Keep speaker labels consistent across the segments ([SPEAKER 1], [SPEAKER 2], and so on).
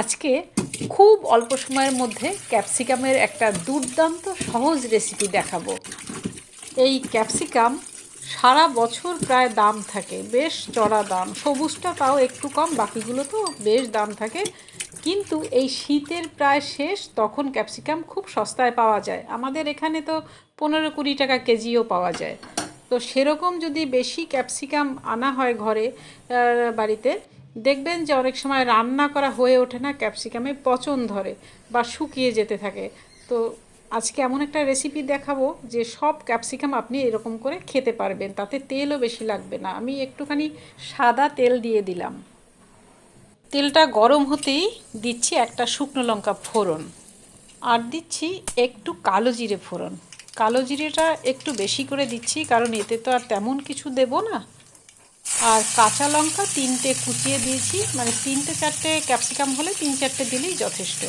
[SPEAKER 1] আজকে খুব অল্প সময়ের মধ্যে ক্যাপসিকামের একটা দুর্দান্ত সহজ রেসিপি দেখাবো। এই ক্যাপসিকাম সারা বছর প্রায় দাম থাকে, বেশ চড়া দাম। সবুজটা তাও একটু কম, বাকিগুলো তো বেশ দাম থাকে। কিন্তু এই শীতের প্রায় শেষ, তখন ক্যাপসিকাম খুব সস্তায় পাওয়া যায়। আমাদের এখানে তো পনেরো কুড়ি টাকা কেজিও পাওয়া যায়। তো সেরকম যদি বেশি ক্যাপসিকাম আনা হয় ঘরে বাড়িতে দেখবেন যে অনেক সময় রান্না করা হয়ে ওঠে না, ক্যাপসিকামে পচন ধরে বা শুকিয়ে যেতে থাকে। তো আজকে এমন একটা রেসিপি দেখাবো যে সব ক্যাপসিকাম আপনি এরকম করে খেতে পারবেন, তাতে তেলও বেশি লাগবে না। আমি একটুখানি সাদা তেল দিয়ে দিলাম। তেলটা গরম হতেই দিচ্ছি একটা শুকনো লঙ্কা ফোড়ন। আর দিচ্ছি একটু কালো জিরে ফোড়ন। কালো জিরেটা একটু বেশি করে দিচ্ছি, কারণ এতে তো আর তেমন কিছু দেব না। আর কাঁচা লঙ্কা তিনটে কুচিয়ে দিয়েছি। মানে তিনটে চারটে ক্যাপসিকাম হলে তিন চারটে দিলেই যথেষ্ট।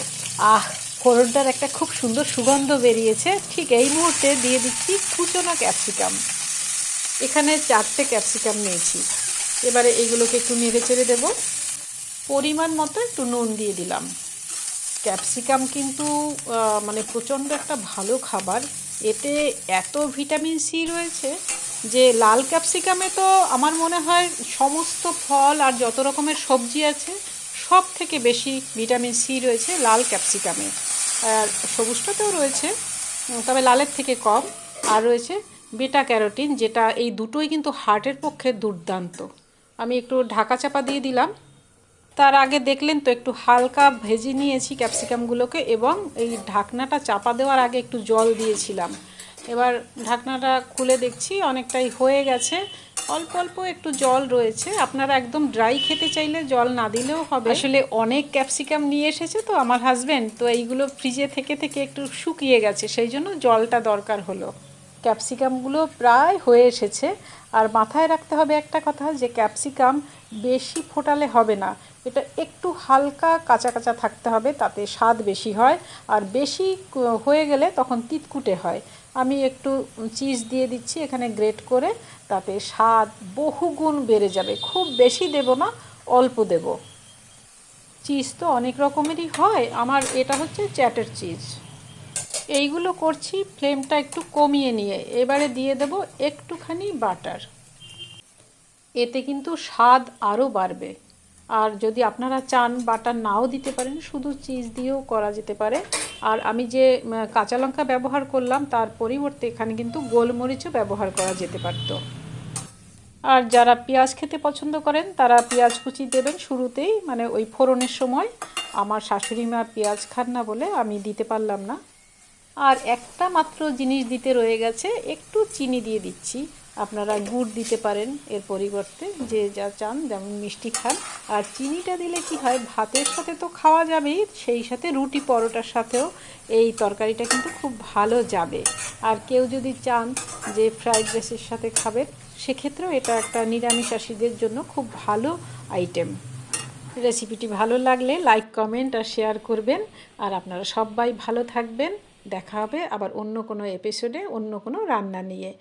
[SPEAKER 1] আহ, ফোড়নটার একটা খুব সুন্দর সুগন্ধ বেরিয়েছে। ঠিক এই মুহূর্তে দিয়ে দিচ্ছি কুচনো ক্যাপসিকাম। এখানে চারটে ক্যাপসিকাম নিয়েছি। এবারে এগুলোকে একটু নেড়ে চেড়ে দেবো। পরিমাণ মতো একটু নুন দিয়ে দিলাম। ক্যাপসিকাম কিন্তু মানে প্রচণ্ড একটা ভালো খাবার। এতে এত ভিটামিন সি রয়েছে যে লাল ক্যাপসিকামে তো আমার মনে হয় সমস্ত ফল আর যত রকমের সবজি আছে, সব থেকে বেশি ভিটামিন সি রয়েছে লাল ক্যাপসিকামে। আর সবুজটাতেও রয়েছে তবে লালের থেকে কম। আর রয়েছে বেটা ক্যারোটিন, যেটা এই দুটোই কিন্তু হার্টের পক্ষে দুর্দান্ত। আমি একটু ঢাকা চাপা দিয়ে দিলাম। তার আগে দেখলেন তো, একটু হালকা ভেজে নিয়েছি ক্যাপসিকামগুলোকে এবং এই ঢাকনাটা চাপা দেওয়ার আগে একটু জল দিয়েছিলাম। এবার ঢাকনাটা খুলে দেখছি, অনেকটাই হয়ে গেছে। অল্প অল্প একটু জল রয়েছে। আপনারা একদম ড্রাই খেতে চাইলে জল না দিলেও হবে। আসলে অনেক ক্যাপসিকাম নিয়ে এসেছে তো আমার হাজব্যান্ড তো এইগুলো ফ্রিজে থেকে থেকে একটু শুকিয়ে গেছে, সেই জন্য জলটা দরকার হলো। ক্যাপসিকামগুলো প্রায় হয়ে এসেছে। আর মাথায় রাখতে হবে একটা কথা যে ক্যাপসিকাম বেশি ফোটালে হবে না। এটা একটু হালকা কাঁচা কাঁচা থাকতে হবে, তাতে স্বাদ বেশি হয়। আর বেশি হয়ে গেলে তখন তিতকুটে হয়। আমি একটু চিজ দিয়ে দিচ্ছি, এখানে গ্রেট করে, তাতে স্বাদ বহুগুণ বেড়ে যাবে। খুব বেশি দেব না, অল্প দেব। চিজ তো অনেক রকমেরই হয়। আমার এটা হচ্ছে চ্যাটের চিজ। এইগুলো করছি, ফ্লেমটা একটু কমিয়ে নিয়ে। এবারে দিয়ে দেব একটুখানি বাটার। এতে কিন্তু স্বাদ আরও বাড়বে। আর যদি আপনারা চান বাটার নাও দিতে পারেন, শুধু চিজ দিয়েও করা যেতে পারে। আর আমি যে কাঁচা লঙ্কা ব্যবহার করলাম, তার পরিবর্তে এখানে কিন্তু গোলমরিচও ব্যবহার করা যেতে পারতো। আর যারা পেঁয়াজ খেতে পছন্দ করেন, তারা পেঁয়াজ কুচি দেবেন শুরুতেই মানে ওই ফোড়নের সময়। আমার শাশুড়ি মা পেঁয়াজ খান না বলে আমি দিতে পারলাম না। আর একটা মাত্র জিনিস দিতে রয়ে গেছে, একটু চিনি দিয়ে দিচ্ছি। আপনারা গুড় দিতে পারেন এর পরিবর্তে, যে যা চান, যেমন মিষ্টি খান। আর চিনিটা দিলে কি হয়, ভাতের সাথে তো খাওয়া যাবেই, সেই সাথে রুটি পরোটার সাথেও এই তরকারিটা কিন্তু খুব ভালো যাবে। আর কেউ যদি চান যে ফ্রাইড রাইসের সাথে খাবেন, সেক্ষেত্রেও এটা একটা নিরামিষাশীদের জন্য খুব ভালো আইটেম। রেসিপিটি ভালো লাগলে লাইক, কমেন্ট আর শেয়ার করবেন। আর আপনারা সবাই ভালো থাকবেন। দেখা হবে আবার অন্য কোনো এপিসোডে, অন্য কোনো রান্না নিয়ে।